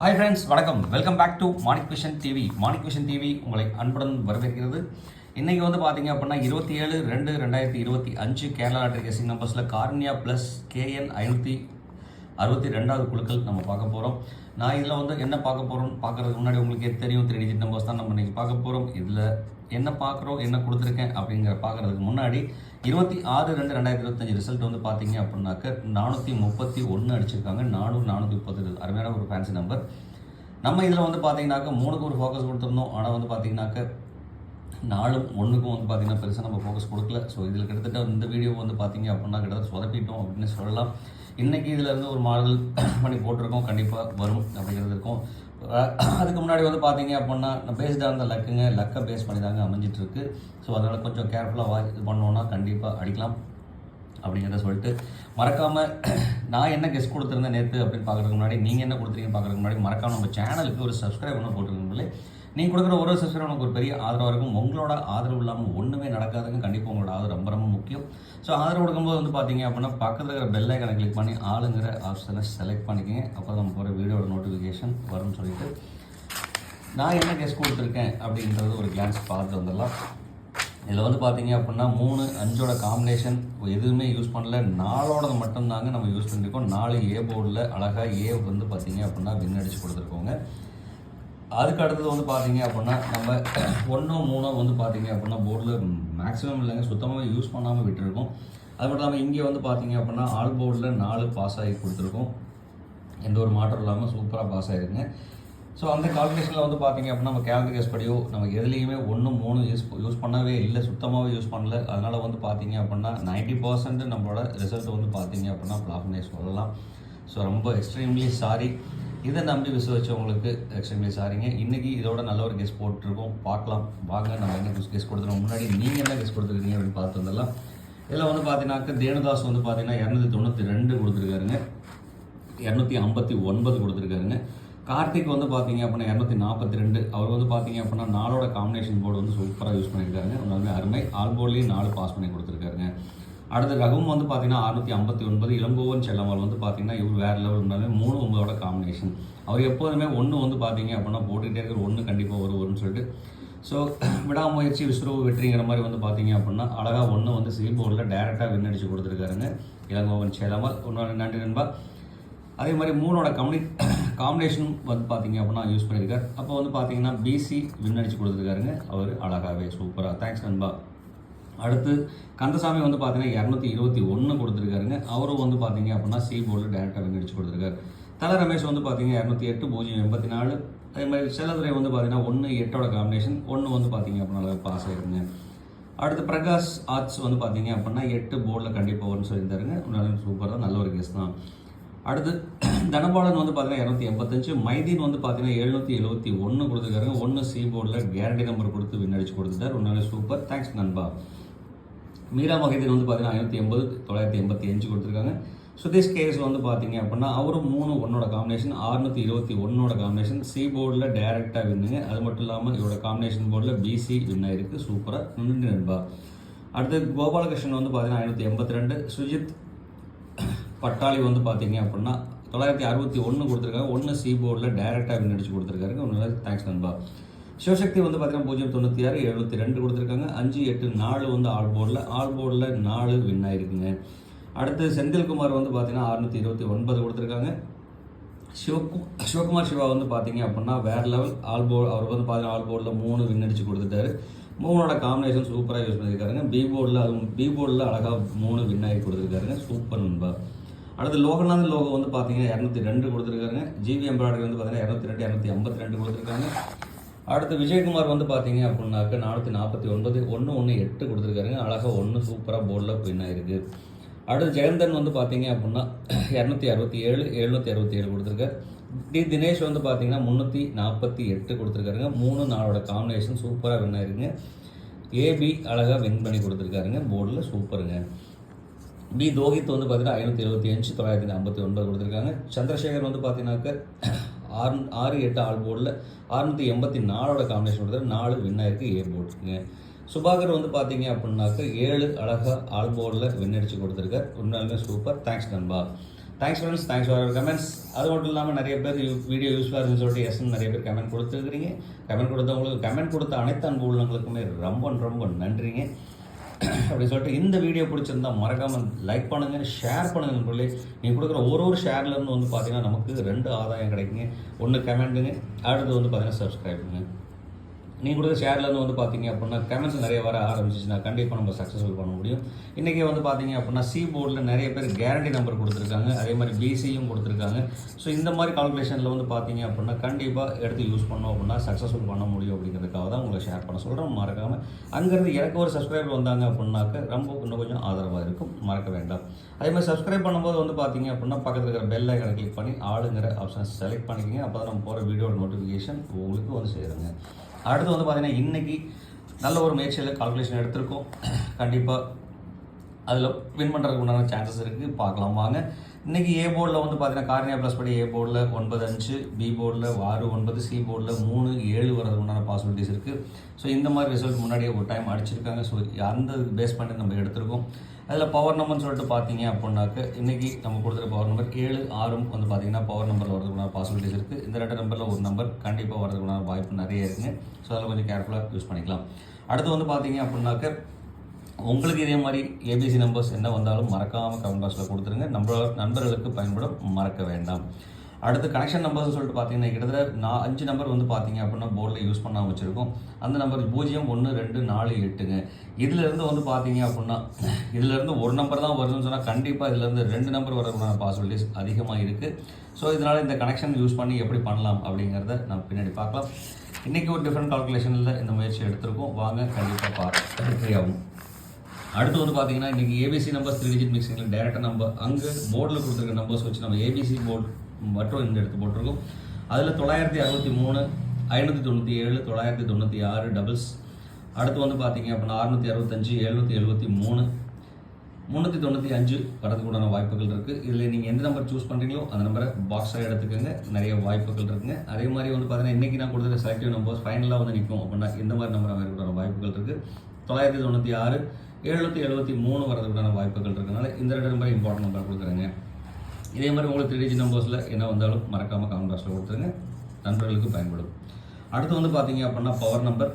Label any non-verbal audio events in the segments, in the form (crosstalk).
Hi friends வணக்கம். Welcome back to Manik vision TV Manik vision TV உங்களை அன்புடன் வரவேற்கிறது. இன்றைக்கி வந்து பார்த்தீங்க அப்படின்னா இருபத்தி ஏழு ரெண்டு ரெண்டாயிரத்தி இருபத்தி அஞ்சு கேரளா லாட்டரி கேசிங் நம்பர்ஸில் கார்னியா ப்ளஸ் கேஎன் ஐநூற்றி அறுபத்தி ரெண்டாவது குழுக்கள் நம்ம பார்க்க போகிறோம் நான் இதில் வந்து என்ன பார்க்க போகிறோம் பார்க்குறதுக்கு முன்னாடி உங்களுக்கே தெரியும். த்ரீ டிஜிட் நம்பர்ஸ் தான் நம்ம இன்றைக்கி பார்க்க போகிறோம் இதில் என்ன பார்க்குறோம் என்ன கொடுத்துருக்கேன் அப்படிங்கிற பார்க்குறதுக்கு முன்னாடி இருபத்தி ஆறு ரெண்டு ரெண்டாயிரத்தி இருபத்தஞ்சு ரிசல்ட் வந்து பார்த்தீங்க அப்படின்னாக்க நானூற்றி முப்பத்தி ஒன்று அடிச்சிருக்காங்க. நானூறு நானூற்றி முப்பத்தி அருமையான ஒரு ஃபேன்சி நம்பர் நம்ம இதில் வந்து பார்த்தீங்கன்னாக்க மூணுக்கு ஒரு ஃபோக்கஸ் கொடுத்துருந்தோம். ஆனால் வந்து பார்த்தீங்கன்னாக்க நாலும் ஒன்றுக்கும் வந்து பார்த்தீங்கன்னா பெருசாக நம்ம ஃபோக்கஸ் கொடுக்கல. ஸோ இதில் கிட்டத்தட்ட இந்த வீடியோ வந்து பார்த்தீங்க அப்படின்னா கிட்டத்தட்ட சொதப்பிட்டோம் அப்படின்னு சொல்லலாம். இன்றைக்கி இதிலேருந்து ஒரு மாடல் (clears throat) பண்ணி போட்டிருக்கோம். கண்டிப்பாக வரும் அப்படிங்கிறது இருக்கும். அதுக்கு முன்னாடி வந்து பார்த்தீங்க அப்படின்னா பேஸ்டாக இருந்த லக்குங்க லக்கை பேஸ் பண்ணி தாங்க அமைஞ்சிட்ருக்கு. ஸோ அதனால் கொஞ்சம் கேர்ஃபுல்லாக வா இது பண்ணோன்னா கண்டிப்பாக அடிக்கலாம் அப்படிங்கிறத சொல்லிட்டு மறக்காமல் (clears throat) நான் என்ன கெஸ்ட் கொடுத்துருந்தேன் நேற்று அப்படின்னு பார்க்குறதுக்கு முன்னாடி நீங்கள் என்ன கொடுத்துருக்கீங்க பார்க்குறதுக்கு முன்னாடி மறக்காமல் நம்ம சேனலுக்கு ஒரு சப்ஸ்கிரைப் பண்ண போட்டுருக்கீங்களே நீங்கள் கொடுக்குற ஒரு சப்ஸ்கிரைப் நமக்கு ஒரு பெரிய ஆதரவாக இருக்கும். உங்களோட ஆதரவு இல்லாமல் ஒன்றுமே நடக்காதுங்க. கண்டிப்பாக உங்களோட ஆதரவு ரொம்ப ரொம்ப முக்கியம். ஸோ ஆதரவு கொடுக்கும்போது வந்து பார்த்தீங்க அப்படின்னா பக்கத்தில் இருக்கிற பெல் ஐக்கனை கிளிக் பண்ணி ஆளுங்கிற ஆப்ஷனை செலக்ட் பண்ணிக்கோங்க. அப்போ நம்ம போகிற வீடியோட நோட்டிஃபிகேஷன் வரும்னு சொல்லிட்டு. நான் என்ன கெஸ்ட் கொடுத்துருக்கேன் அப்படின்றது ஒரு கிளான்ஸ் பார்த்து வந்துடலாம். இதில் வந்து பார்த்தீங்க அப்படின்னா மூணு அஞ்சோட காம்பினேஷன் எதுவுமே யூஸ் பண்ணல. நாலோடது மட்டும்தாங்க நம்ம யூஸ் பண்ணியிருக்கோம் நாலு ஏ போர்டில் அழகாக ஏ வந்து பார்த்தீங்க அப்படின்னா வின் அடித்து கொடுத்துருக்கோங்க. அதுக்கு அடுத்தது வந்து பார்த்தீங்க அப்படின்னா நம்ம ஒன்றோ மூணோ வந்து பார்த்தீங்க அப்படின்னா போர்டில் மேக்ஸிமம் இல்லைங்க சுத்தமாக யூஸ் பண்ணாமல் விட்டுருக்கோம். அது மட்டும் இல்லாமல் இங்கே வந்து பார்த்தீங்க அப்படின்னா ஆல் போர்டில் நாலு பாஸ் ஆகி கொடுத்துருக்கோம். எந்த ஒரு மாற்றம் இல்லாமல் சூப்பராக பாஸ் ஆகிருங்க ஸோ அந்த கால்குலேஷனில் வந்து பார்த்தீங்க அப்படின்னா நம்ம கேலண்டர் கேஸ் படியோ நம்ம எதுலேயுமே ஒன்று மூணு யூஸ் யூஸ் பண்ணவே இல்லை சுத்தமாகவே யூஸ் பண்ணல. அதனால் வந்து பார்த்தீங்க அப்படின்னா நைன்ட்டி பர்சன்ட் நம்மளோட ரிசல்ட் வந்து பார்த்தீங்க அப்படின்னா ஃப்ளாப்னே சொல்லலாம். ஸோ ரொம்ப எக்ஸ்ட்ரீம்லி சாரி இதை நம்பி விசுவச்சவங்களுக்கு எக்ஸ்ட்ரீம்லி சாரிங்க இன்றைக்கி இதோட நல்ல ஒரு கெஸ் போட்டிருக்கோம். பார்க்கலாம். வாங்க நம்ம என்ன கெஸ்ட் கொடுத்துருவோம் முன்னாடி நீங்கள் என்ன கெஸ் கொடுத்துருக்கீங்க அப்படின்னு பார்த்து வந்துடலாம். இதில் வந்து பார்த்தீங்கன்னாக்க தேனுதாஸ் வந்து பார்த்தீங்கன்னா இரநூத்தி தொண்ணூற்றி ரெண்டு கொடுத்துருக்காருங்க. இரநூத்தி ஐம்பத்தி ஒன்பது கொடுத்துருக்காருங்க. கார்த்திக் வந்து பார்த்தீங்க அப்படின்னா இரநூத்தி நாற்பத்தி ரெண்டு. அவர் வந்து பார்த்தீங்க அப்படின்னா நாளோட காம்பினேஷன் போர்டு வந்து சூப்பராக யூஸ் பண்ணியிருக்காருங்க. உண்மையுமே அருமை. ஆல் போர்ட்லேயும் நாலு பாஸ் பண்ணி கொடுத்துருக்காருங்க. அடுத்து ரகும் வந்து பார்த்தீங்கன்னா அறுநூற்றி ஐம்பத்தி ஒன்பது இளங்கோவன் செல்லம்மாள் வந்து பார்த்தீங்கன்னா இவர் வேறு லெவல் இருந்தாலுமே மூணு உங்களோட காம்பினேஷன் அவர் எப்போதுமே ஒன்று வந்து பார்த்தீங்க அப்படின்னா போட்டுக்கிட்டே இருக்கிற ஒன்று கண்டிப்பாக வருவோம்னு வரும்னு சொல்லிட்டு. ஸோ (clears throat) விடாமுயற்சி விஸ்வரூப வெற்றிங்கிற மாதிரி வந்து பார்த்தீங்க அப்படின்னா அழகாக ஒன்று வந்து சி டேரெக்டாக வின் கொடுத்துருக்காருங்க. இளங்கோவன் சேலாமல் ஒன்று நன்றி நண்பா. அதே மாதிரி மூணோட கம்யூனி காம்பினேஷன் (clears throat) வந்து பார்த்தீங்க அப்படின்னா யூஸ் பண்ணியிருக்காரு. அப்போ வந்து பார்த்தீங்கன்னா பிசி வின் கொடுத்துருக்காருங்க. அவர் அழகாகவே சூப்பராக தேங்க்ஸ் நண்பா. அடுத்து கந்தசாமி வந்து பார்த்தீங்கன்னா இரநூத்தி இருபத்தி ஒன்று கொடுத்துருக்காருங்க. அவரும் வந்து பார்த்தீங்க அப்படின்னா சி போர்டில் டேரெக்டாக வின் அடிச்சு கொடுத்துருக்காரு. தல ரமேஷ் வந்து பார்த்தீங்க இரநூத்தி எட்டு பூஜ்ஜியம் எண்பத்தி நாலு. அதே மாதிரி செல்லதுரை வந்து பார்த்தீங்கன்னா ஒன்று எட்டோட காம்பினேஷன் ஒன்று வந்து பார்த்தீங்க அப்படின்னா பாஸ் ஆயிருங்க. அடுத்து பிரகாஷ் ஆர்ட்ஸ் வந்து பார்த்தீங்க அப்படின்னா எட்டு போர்டில் கண்டிப்பாக வரும்னு சொல்லியிருந்தாருங்க. உன்னாலும் சூப்பர் தான் நல்ல ஒரு கேஸ் தான். அடுத்து தனபாலன் வந்து பார்த்தீங்கன்னா இரநூத்தி எண்பத்தஞ்சு மைதீன் வந்து பார்த்தீங்கன்னா எழுநூற்றி எழுபத்தி ஒன்று கொடுத்துருக்காருங்க. ஒன்று சி போர்டில் கேரண்டி நம்பர் கொடுத்து வின் அடிச்சு கொடுத்துட்டார். உண்மையிலே சூப்பர் தேங்க்ஸ் நண்பா. மீரா மகேந்திரன் வந்து பார்த்தீங்கன்னா ஐநூற்றி எண்பது தொள்ளாயிரத்தி எண்பத்தி அஞ்சு கொடுத்துருக்காங்க. சுதேஷ் கேஎஸ் வந்து பார்த்தீங்க அப்படின்னா அவரும் மூணு ஒன்னோட காம்பினேஷன் ஆறுநூற்றி இருபத்தி ஒன்னோட காம்பினேஷன் சி போர்டில் டைரெக்டாக வின்னுங்க அது மட்டும் இல்லாமல் இவரோட காம்பினேஷன் போர்டில் பிசி வின் ஆயிருக்கு. சூப்பராக நின்று நண்பா. அடுத்து கோபாலகிருஷ்ணன் வந்து பார்த்தீங்கன்னா ஐநூற்றி எண்பத்தி ரெண்டு சுஜித் பட்டாளி வந்து பார்த்தீங்க அப்படின்னா தொள்ளாயிரத்தி அறுபத்தி ஒன்று கொடுத்துருக்காங்க. ஒன்று சி போர்டில் டைரெக்டாக வின் அடிச்சு கொடுத்துருக்காரு. ஒன்று தேங்க்ஸ் நண்பா. சிவசக்தி வந்து பார்த்தீங்கன்னா பூஜ்ஜியம் தொண்ணூற்றி ஆறு எழுபத்தி ரெண்டு கொடுத்துருக்காங்க. அஞ்சு எட்டு நாலு வந்து ஆல் போர்டில் ஆல் போர்டில் நாலு வின் ஆயிருக்குங்க. அடுத்து செந்தில்குமார் வந்து பார்த்தீங்கன்னா அறுநூற்றி இருபத்தி ஒன்பது கொடுத்துருக்காங்க. சிவகு சிவகுமார் சிவா வந்து பார்த்தீங்க அப்படின்னா வேற லெவல். ஆல் போர்டு அவர் வந்து பார்த்தீங்கன்னா ஆல் போர்டில் மூணு வின் அடிச்சு கொடுத்துட்டாரு. மூணோட காம்பினேஷன் சூப்பராக யூஸ் பண்ணியிருக்காருங்க. பி போர்டில் அதுவும் பி போர்டில் அழகாக மூணு வின் ஆகி கொடுத்துருக்காருங்க. சூப்பர் நண்பா. அடுத்து லோகநாதன் லோகோ வந்து பார்த்தீங்கன்னா இரநூத்தி ரெண்டு கொடுத்துருக்காருங்க. ஜிவி எம்ப்ராய்டரி வந்து பார்த்தீங்கன்னா இரநூத்தி ரெண்டு இரநூத்தி ஐம்பத்தி ரெண்டு கொடுத்துருக்காங்க. அடுத்து விஜயகுமார் வந்து பார்த்தீங்க அப்படின்னாக்க நானூற்றி நாற்பத்தி ஒன்பது ஒன்று ஒன்று எட்டு கொடுத்துருக்காருங்க. அழகாக ஒன்று சூப்பராக போர்டில் வின் ஆயிருக்கு. அடுத்து ஜெயந்தன் வந்து பார்த்தீங்க அப்படின்னா இரநூத்தி அறுபத்தி ஏழு எழுநூற்றி அறுபத்தி ஏழு கொடுத்துருக்காரு. டி. தினேஷ் வந்து பார்த்தீங்கன்னா முந்நூற்றி நாற்பத்தி எட்டு கொடுத்துருக்காருங்க. மூணு நாளோட காம்பினேஷன் சூப்பராக வின் ஆயிருங்க. ஏபி அழகாக வின் பண்ணி கொடுத்துருக்காருங்க. போர்டில் சூப்பருங்க. பி. தோஹித் வந்து பார்த்தீங்கன்னா ஐநூற்றி எழுபத்தி அஞ்சு தொள்ளாயிரத்தி ஐம்பத்தி ஒன்பது கொடுத்துருக்காங்க. சந்திரசேகர் வந்து பார்த்தீங்கன்னாக்க ஆறு ஆறு எட்டு ஆல் போர்டில் அறுநூற்றி எண்பத்தி நாலோட காம்பினேஷன் கொடுத்தாரு. நாலு வின் ஆயிருக்கு ஏ போர்டுங்க சுபாகர் வந்து பார்த்தீங்க அப்படின்னாக்க ஏழு அழகாக ஆல் போர்டில் வின் அடித்து கொடுத்துருக்கார். உண்மையாலுமே சூப்பர் தேங்க்ஸ் நண்பா. Thanks friends thanks for comments அது மட்டும் இல்லாமல் நிறைய பேர் வீடியோ யூஸ்ஃபுல்லாக இருக்குன்னு சொல்லிட்டு எஸ்என் நிறைய பேர் கமெண்ட் கொடுத்துருக்கிறீங்க. கமெண்ட் கொடுத்தவங்களுக்கு கமெண்ட் கொடுத்த அனைத்து அன்பு உள்ளவங்களுக்குமே ரொம்ப ரொம்ப நன்றிங்க. அப்படி சொல்லிட்டு இந்த வீடியோ பிடிச்சிருந்தா மறக்காமல் லைக் பண்ணுங்கள் ஷேர் பண்ணுங்கள் சொல்லி நீங்கள் கொடுக்குற ஒரு ஒரு ஷேர்லேருந்து வந்து பார்த்தீங்கன்னா நமக்கு ரெண்டு ஆதாயம் கிடைக்குங்க. ஒன்று கமெண்ட்டுங்க அடுத்து வந்து பார்த்தீங்கன்னா சப்ஸ்கிரைபுங்க நீங்கள் கொடுத்த ஷேர்லேருந்து வந்து பார்த்தீங்க அப்படின்னா கமெண்ட்ஸ் நிறைய வர ஆரம்பிச்சிச்சுன்னா கண்டிப்பாக நம்ம சக்ஸஸ்ஃபுல் பண்ண முடியும். இன்றைக்கி வந்து பார்த்தீங்க அப்படின்னா சி போர்டில் நிறைய பேர் கேரண்டி நம்பர் கொடுத்துருக்காங்க. அதே மாதிரி பிசியும் கொடுத்துருக்காங்க. ஸோ இந்த மாதிரி கால்குலேஷனில் வந்து பார்த்தீங்க அப்படின்னா கண்டிப்பாக எடுத்து யூஸ் பண்ணோம் அப்படின்னா சக்ஸஸ்ஃபுல் பண்ண முடியும் அப்படிங்கிறதுக்காக தான் உங்களை ஷேர் பண்ண சொல்கிறோம் மறக்காமல் அங்கேருந்து எனக்கு ஒரு சப்ஸ்கிரைபர் வந்தாங்க அப்படின்னாக்க ரொம்ப இன்னும் கொஞ்சம் ஆதரவாக இருக்கும். மறக்க வேண்டாம். அதே மாதிரி சப்ஸ்கிரைப் பண்ணும்போது வந்து பார்த்தீங்க அப்படின்னா பக்கத்தில் இருக்கிற பெல் ஐக்கனை கிளிக் பண்ணி ஆளுங்கிற ஆப்ஷன் செலக்ட் பண்ணிக்கிங்க. அப்போ தான் நம்ம போகிற வீடியோட நோட்டிஃபிகேஷன் உங்களுக்கு வந்து சேருங்க. அடுத்து வந்து பார்த்தீங்கன்னா இன்றைக்கி நல்ல ஒரு முயற்சியில் கால்குலேஷன் எடுத்திருக்கோம். கண்டிப்பாக அதில் வின் பண்ணுறதுக்கு உண்டான சான்சஸ் இருக்குது பார்க்கலாம் வாங்க. இன்றைக்கி ஏ போர்டில் வந்து பார்த்தீங்கன்னா கார்னியா ப்ளஸ் படி ஏ போர்டில் ஒன்பது அஞ்சு பி போர்டில் ஆறு ஒன்பது சி போர்டில் மூணு ஏழு வரதுக்கு உண்டான பாசிபிலிட்டிஸ் இருக்குது ஸோ இந்த மாதிரி ரிசல்ட் முன்னாடியே ஒரு டைம் அடிச்சிருக்காங்க. ஸோ அந்த பேஸ் பண்ணி நம்ம எடுத்திருக்கோம். அதில் பவர் நம்பர்னு சொல்லிட்டு பார்த்தீங்க அப்படின்னாக்க இன்றைக்கி நம்ம கொடுத்துருக்க பவர் நம்பர் ஏழு ஆறும் வந்து பார்த்தீங்கன்னா பவர் நம்பரில் வரதுக்குள்ள பாசிபிலிட்டிஸ் இருக்குது இந்த ரெண்டு நம்பரில் ஒரு நம்பர் கண்டிப்பாக வரதுக்குள்ள வாய்ப்பு நிறைய இருக்குங்க. ஸோ அதில் கொஞ்சம் கேர்ஃபுல்லாக யூஸ் பண்ணிக்கலாம். அடுத்து வந்து பார்த்தீங்க அப்படின்னாக்க உங்களுக்கு இதே மாதிரி ஏபிசி நம்பர்ஸ் என்ன வந்தாலும் மறக்காமல் கமெண்ட் பாக்ஸில் கொடுத்துருங்க. நம்ம நண்பர்களுக்கு பயன்படும் மறக்க வேண்டாம். அடுத்து கனெக்ஷன் நம்பர்ஸ் சொல்லிட்டு பார்த்தீங்கன்னா கிட்டத்தட்ட நான் அஞ்சு நம்பர் வந்து பார்த்தீங்க அப்படின்னா போர்டில் யூஸ் பண்ண வச்சுருக்கோம். அந்த நம்பர் பூஜ்ஜியம் ஒன்று ரெண்டு நாலு எட்டுங்க. இதுலேருந்து வந்து பார்த்தீங்க அப்படின்னா இதுலேருந்து ஒரு நம்பர் தான் வருதுன்னு சொன்னால் கண்டிப்பாக இதுலேருந்து ரெண்டு நம்பர் வரதுக்கான பாசிபிலிட்டிஸ் அதிகமாக இருக்குது ஸோ இதனால் இந்த கனெக்ஷன் யூஸ் பண்ணி எப்படி பண்ணலாம் அப்படிங்கிறத நம்ம பின்னாடி பார்க்கலாம். இன்றைக்கி ஒரு டிஃப்ரெண்ட் கால்குலேஷனில் இந்த முயற்சி எடுத்திருக்கோம். வாங்க கண்டிப்பாக பார்க்க ஆகும் அடுத்து வந்து பார்த்தீங்கன்னா இன்றைக்கி ஏபிசி நம்பர்ஸ் த்ரீ டிஜிட் மிக்சிங்கில் டேரெக்டாக நம்பர் அங்கே போர்டில் கொடுத்துருக்க நம்பர்ஸ் வச்சு நம்ம ஏபிசி போர்டு மற்றும் இந்த எடுத்து போட்டிருக்கோம். அதில் தொள்ளாயிரத்தி அறுபத்தி மூணு ஐநூற்றி தொண்ணூற்றி ஏழு தொள்ளாயிரத்தி தொண்ணூற்றி ஆறு டபுள்ஸ் அடுத்து வந்து பார்த்தீங்க அப்படின்னா அறுநூற்றி அறுபத்தஞ்சு எழுநூற்றி எழுபத்தி மூணு முந்நூற்றி தொண்ணூற்றி அஞ்சு வரதுக்குண்டான வாய்ப்புகள் இருக்குது இதில் நீங்கள் எந்த நம்பர் சூஸ் பண்ணுறீங்களோ அந்த நம்பரை பாக்ஸாக எடுத்துக்கோங்க. நிறைய வாய்ப்புகள் இருக்குங்க அதே மாதிரி வந்து பார்த்தீங்கன்னா இன்றைக்கி நான் கொடுத்த செலக்டிவ் நம்பர்ஸ் ஃபைனலாக வந்து நிற்கும் அப்படின்னா இந்த மாதிரி நம்பர் அமைக்கிறதுக்கான வாய்ப்புகள் இருக்குது தொள்ளாயிரத்தி தொண்ணூற்றி ஆறு எழுநூற்றி எழுபத்தி மூணு வரதுக்குண்டான வாய்ப்புகள் இருக்கனால இந்த ரெண்டு நம்பர் இம்பார்ட்டன்ட் நம்பர் கொடுக்குறேங்க. இதே மாதிரி உங்களுக்கு த்ரீ டிஜி நம்பர்ஸில் என்ன வந்தாலும் மறக்காமல் கமெண்ட் பாக்ஸில் கொடுத்துருங்க. நண்பர்களுக்கு பயன்படும். அடுத்து வந்து பார்த்தீங்க அப்படின்னா பவர் நம்பர்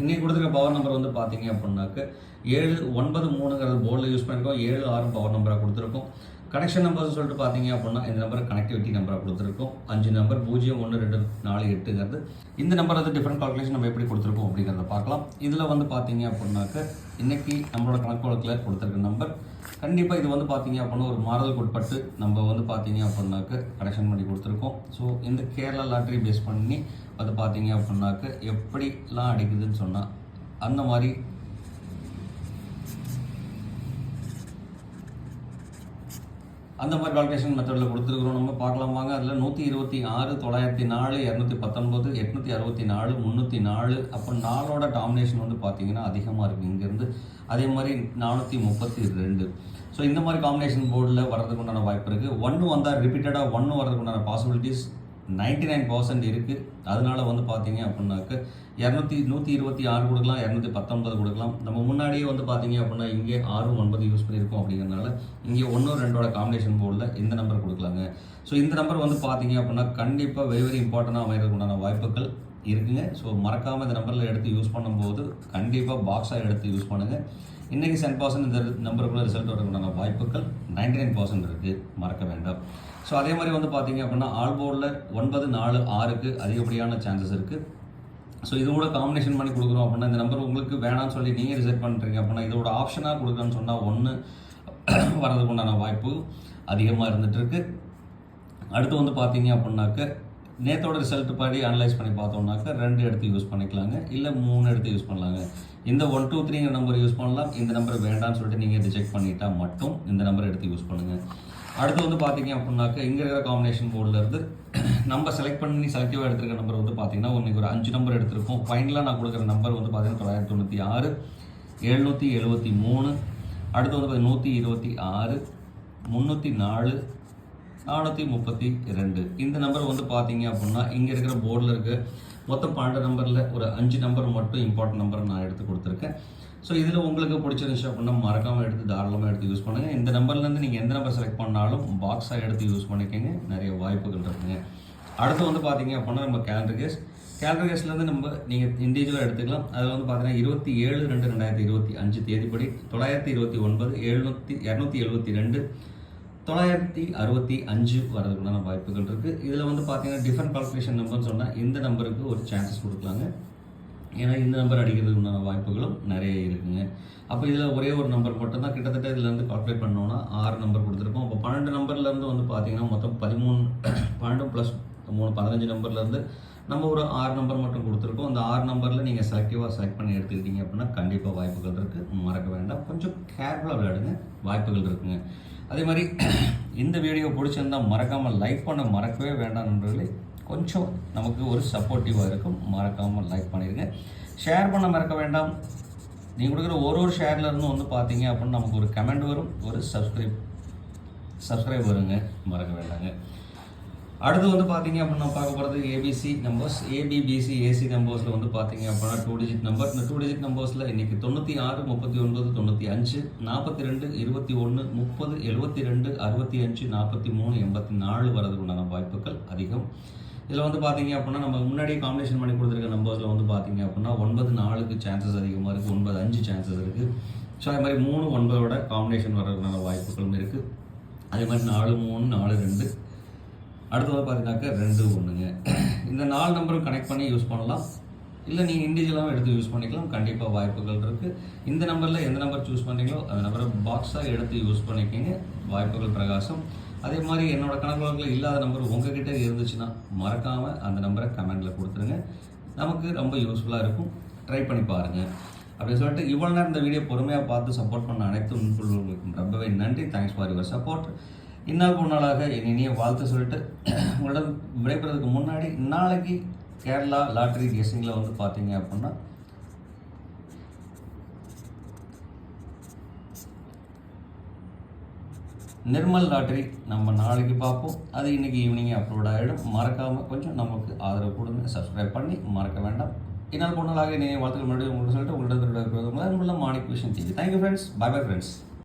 இன்றைக்கி கொடுத்துருக்க பவர் நம்பர் வந்து பார்த்தீங்க அப்படின்னாக்க ஏழு ஒன்பது மூணுங்கிறது போர்டில் யூஸ் பண்ணியிருக்கோம் ஏழு ஆறு பவர் நம்பராக கொடுத்துருக்கோம். கனெக்ஷன் நம்பர்ஸ் சொல்லிட்டு பார்த்தீங்க அப்படின்னா இந்த நம்பர் கனெக்டிவிட்டி நம்பராக கொடுத்துருக்கோம். அஞ்சு நம்பர் பூஜ்ஜியம் ஒன்று ரெண்டு நாலு எட்டுங்கிறது. இந்த நம்பர் வந்து டிஃப்ரெண்ட் கால்குலேஷன் நம்ம எப்படி கொடுத்துருக்கோம் அப்படிங்கிறத பார்க்கலாம். இதில் வந்து பார்த்தீங்க அப்படின்னாக்க இன்றைக்கி நம்மளோட கணக்கு வழக்கில் கொடுத்துருக்க நம்பர் கண்டிப்பாக இது வந்து பார்த்தீங்க அப்படின்னா ஒரு மாறுதலுக்கு உட்பட்டு நம்ம வந்து பார்த்தீங்க அப்படின்னாக்க கனெக்ஷன் பண்ணி கொடுத்துருக்கோம். ஸோ இந்த கேரளா லாட்ரி பேஸ் பண்ணி அது பார்த்தீங்க அப்படின்னாக்க எப்படிலாம் அடிக்குதுன்னு சொன்னால் அந்த மாதிரி அந்த மாதிரி கால்குலேஷன் மெத்தடில் கொடுத்துருக்குறோம். நம்ம பார்க்கலாம் வாங்க. அதில் நூற்றி இருபத்தி ஆறு தொள்ளாயிரத்தி நாலு இரநூத்தி பத்தொன்பது எட்நூற்றி அறுபத்தி நாலு முந்நூற்றி நாலு. அப்போ நாலோட டாமினேஷன் வந்து பார்த்தீங்கன்னா அதிகமாக இருக்குது இங்கேருந்து. அதே மாதிரி நானூற்றி முப்பத்தி ரெண்டு. ஸோ இந்த மாதிரி காம்பினேஷன் போர்டில் வரதுக்கு உண்டான வாய்ப்பு இருக்குது ஒன்று வந்தால் ரிப்பீட்டடாக ஒன்று வர்றதுக்கு உண்டான பாசிபிலிட்டிஸ் நைன்டி நைன் பர்சன்ட் இருக்குது அதனால வந்து பார்த்தீங்க அப்படின்னாக்க இரநூத்தி நூற்றி இருபத்தி ஆறு கொடுக்கலாம் இரநூத்தி பத்தொன்பது கொடுக்கலாம். நம்ம முன்னாடியே வந்து பார்த்தீங்க அப்படின்னா இங்கே ஆறு ஒன்பது யூஸ் பண்ணியிருக்கோம் அப்படிங்கிறனால இங்கே ஒன்று ரெண்டோட காம்பினேஷன் போர்டில் இந்த நம்பர் கொடுக்கலாங்க. ஸோ இந்த நம்பர் வந்து பார்த்தீங்க அப்படின்னா கண்டிப்பாக வெரி வெரி இம்பார்ட்டண்ட்டாக அமைகிறதுக்குண்டான வாய்ப்புகள் இருக்குங்க. ஸோ மறக்காமல் இந்த நம்பரில் எடுத்து யூஸ் பண்ணும்போது கண்டிப்பாக பாக்ஸாக எடுத்து யூஸ் பண்ணுங்கள் இன்றைக்கி சென் பர்சன்ட் இந்த நம்பருக்குள்ள ரிசல்ட் வரதுக்குண்டான வாய்ப்புகள் நைன்டி நைன் பர்சன்ட் இருக்குது மறக்க வேண்டாம். ஸோ அதே மாதிரி வந்து பார்த்தீங்க அப்படின்னா ஆல் போர்டில் ஒன்பது நாலு ஆறுக்கு அதிகப்படியான சான்சஸ் இருக்குது ஸோ இதோட காம்பினேஷன் பண்ணி கொடுக்குறோம் அப்படின்னா இந்த நம்பர் உங்களுக்கு வேணாம்னு சொல்லி நீங்கள் ரிசல்ட் பண்ணுறீங்க அப்படின்னா இதோட ஆப்ஷனாக கொடுக்குறேன்னு சொன்னால் ஒன்று வரதுக்கு உண்டான வாய்ப்பு அதிகமாக இருந்துகிட்ருக்கு அடுத்து வந்து பார்த்தீங்க அப்படின்னாக்க நேத்தோட ரிசல்ட் படி அனலைஸ் பண்ணி பார்த்தோம்னாக்கா ரெண்டு எடுத்து யூஸ் பண்ணிக்கலாங்க. இல்லை மூணு எடுத்து யூஸ் பண்ணலாங்க. இந்த ஒன் டூ த்ரீங்கிற நம்பர் யூஸ் பண்ணலாம். இந்த நம்பர் வேண்டாம்னு சொல்லிட்டு நீங்கள் ரிஜெக்ட் பண்ணிட்டா மட்டும் இந்த நம்பர் எடுத்து யூஸ் பண்ணுங்கள் அடுத்து வந்து பார்த்தீங்க அப்படின்னாக்கா இங்கே இருக்கிற காம்பினேஷன் போர்டில் இருந்து நம்ம செலக்ட் பண்ணி செலக்டிவாக எடுத்துருக்க நம்பர் வந்து பார்த்தீங்கன்னா இன்றைக்கி ஒரு அஞ்சு நம்பர் எடுத்திருக்கோம். ஃபைனலாக நான் கொடுக்குற நம்பர் வந்து பார்த்தீங்கன்னா தொள்ளாயிரத்தி தொண்ணூற்றி ஆறு எழுநூற்றி எழுபத்தி மூணு அடுத்து வந்து பார்த்தீங்கன்னா நூற்றி இருபத்தி ஆறு முந்நூற்றி நாலு நானூற்றி முப்பத்தி ரெண்டு இந்த நம்பர் வந்து பார்த்தீங்க அப்படின்னா இங்கே இருக்கிற போர்டில் இருக்க மொத்தம் பன்னெண்டு நம்பரில் ஒரு அஞ்சு நம்பர் மட்டும் இம்பார்ட்டன்ட் நம்பர் நான் எடுத்து கொடுத்துருக்கேன். ஸோ இதில் உங்களுக்கு பிடிச்சிருந்துச்சு அப்படின்னா மறக்காமல் எடுத்து தாராளமாக எடுத்து யூஸ் பண்ணுங்கள் இந்த நம்பர்லேருந்து நீங்கள் எந்த நம்பர் செலக்ட் பண்ணாலும் பாக்ஸாக எடுத்து யூஸ் பண்ணிக்கோங்க. நிறைய வாய்ப்புகள் இருக்குங்க. அடுத்து வந்து பார்த்தீங்க அப்படின்னா நம்ம கேலண்டர் கேஸ் கேலண்டர் கேஸ்லேருந்து நம்ம நீங்கள் இண்டிவிஜுவலாக எடுத்துக்கலாம். அதில் வந்து பார்த்தீங்கன்னா இருபத்தி ஏழு ரெண்டு ரெண்டாயிரத்தி இருபத்தி அஞ்சு தேதிப்படி தொள்ளாயிரத்தி இருபத்தி ஒன்பது எழுநூற்றி இரநூத்தி எழுபத்தி ரெண்டு தொள்ளாயிரத்தி அறுபத்தி அஞ்சு வரதுக்குண்டான வாய்ப்புகள் இருக்குது இதில் வந்து பார்த்தீங்கன்னா டிஃப்ரெண்ட் கால்குலேஷன் நம்பர்னு சொன்னால் இந்த நம்பருக்கு ஒரு சான்சஸ் கொடுக்கலாங்க. ஏன்னா இந்த நம்பர் அடிக்கிறதுக்கு உண்டான வாய்ப்புகளும் நிறைய இருக்குங்க. அப்போ இதில் ஒரே ஒரு நம்பர் மட்டும் தான் கிட்டத்தட்ட இதுலேருந்து கால்குலேட் பண்ணோன்னா ஆறு நம்பர் கொடுத்துருக்கோம் அப்போ பன்னெண்டு நம்பர்லேருந்து வந்து பார்த்தீங்கன்னா மொத்தம் பதிமூணு பன்னெண்டு ப்ளஸ் மூணு பதினஞ்சு நம்பர்லேருந்து நம்ம ஒரு ஆறு நம்பர் மட்டும் கொடுத்துருக்கோம். அந்த ஆறு நம்பரில் நீங்கள் செலக்டிவாக செலக்ட் பண்ணி எடுத்துக்கிட்டீங்க அப்படின்னா கண்டிப்பாக வாய்ப்புகள் இருக்குது மறக்க வேண்டாம். கொஞ்சம் கேர்ஃபுல்லாக விளையாடுங்க. வாய்ப்புகள் இருக்குங்க. அதே மாதிரி இந்த வீடியோ பிடிச்சிருந்தால் மறக்காமல் லைக் பண்ண மறக்கவே வேண்டாம் நண்பர்களே. கொஞ்சம் நமக்கு ஒரு சப்போர்ட்டிவாக இருக்கும். மறக்காமல் லைக் பண்ணிடுங்க ஷேர் பண்ண மறக்க வேண்டாம். நீங்கள் கொடுக்குற ஒரு ஒரு ஷேர்ல இருந்தும் வந்து பார்த்தீங்க அப்படின்னு நமக்கு ஒரு கமெண்ட் வரும். ஒரு சப்ஸ்கிரைப் சப்ஸ்கிரைப் வருங்க. மறக்க வேண்டாங்க. அடுத்து வந்து பார்த்தீங்க அப்படின்னா பார்க்க போகிறது ஏபிசி நம்பர்ஸ் ஏபிபிசி ஏசி நம்பர்ஸில் வந்து பார்த்தீங்க அப்படின்னா டூ டிஜிட் நம்பர் இந்த டூ டிஜிட் நம்பர்ஸில் இன்றைக்கி தொண்ணூற்றி ஆறு முப்பத்தி ஒன்பது தொண்ணூற்றி அஞ்சு நாற்பத்தி ரெண்டு இருபத்தி ஒன்று முப்பது எழுபத்தி ரெண்டு அறுபத்தி அஞ்சு நாற்பத்தி மூணு எண்பத்தி நாலு வரதுக்குண்டான வாய்ப்புகள் அதிகம். இதில் வந்து பார்த்தீங்க அப்படின்னா நம்ம முன்னாடி காம்பினேஷன் பண்ணி கொடுத்துருக்க நம்பர்ஸில் வந்து பார்த்தீங்க அப்படின்னா ஒன்பது நாலுக்கு சான்சஸ் அதிகமாக இருக்குது ஒன்பது அஞ்சு சான்சஸ் இருக்குது ஸோ அதே மாதிரி மூணு ஒன்பதோட காம்பினேஷன் வர்றதுக்கான வாய்ப்புகளும் இருக்குது அதே மாதிரி நாலு மூணு நாலு ரெண்டு அடுத்து வந்து பார்த்தீங்கன்னாக்கா ரெண்டு ஒன்றுங்க இந்த நாலு நம்பரும் கனெக்ட் பண்ணி யூஸ் பண்ணலாம். இல்லை நீங்கள் இண்டிவிஜுவலாகவும் எடுத்து யூஸ் பண்ணிக்கலாம். கண்டிப்பாக வாய்ப்புகள் இருக்குது இந்த நம்பரில் எந்த நம்பர் சூஸ் பண்ணீங்களோ அந்த நம்பரை பாக்ஸாக எடுத்து யூஸ் பண்ணிக்கிங்க. வாய்ப்புகள் பிரகாசம். அதே மாதிரி என்னோடய கணக்கு இல்லாத நம்பர் உங்ககிட்ட இருந்துச்சுன்னா மறக்காமல் அந்த நம்பரை கமெண்டில் கொடுத்துருங்க. நமக்கு ரொம்ப யூஸ்ஃபுல்லாக இருக்கும். ட்ரை பண்ணி பாருங்கள் அப்படின்னு சொல்லிட்டு இவ்வளோ நேரம் இந்த வீடியோ பொறுமையாக பார்த்து சப்போர்ட் பண்ண அனைத்து நண்பர்களுக்கும் ரொம்பவே நன்றி. தேங்க்ஸ் ஃபார் யுவர் சப்போர்ட் இன்னால் நாளாக என் இனிய வாழ்த்து சொல்லிட்டு உங்களிடம் விடைபெறதுக்கு முன்னாடி நாளைக்கு கேரளா லாட்ரி கெஸிங்கில் வந்து பார்த்தீங்க அப்படின்னா நிர்மல் லாட்ரி நம்ம நாளைக்கு பார்ப்போம். அது இன்னைக்கு ஈவினிங் அப்லோட் ஆகிடும் மறக்காமல் கொஞ்சம் நமக்கு ஆதரவு கொடுங்க. சப்ஸ்கிரைப் பண்ணி மறக்க வேண்டாம். இன்னால் பொண்ணாக நீங்கள் வாழ்த்துக்கள். முன்னாடி உங்களுக்கு சொல்லிட்டு உங்கள்கிட்ட மாணிக் விஷயம் thank you friends bye bye friends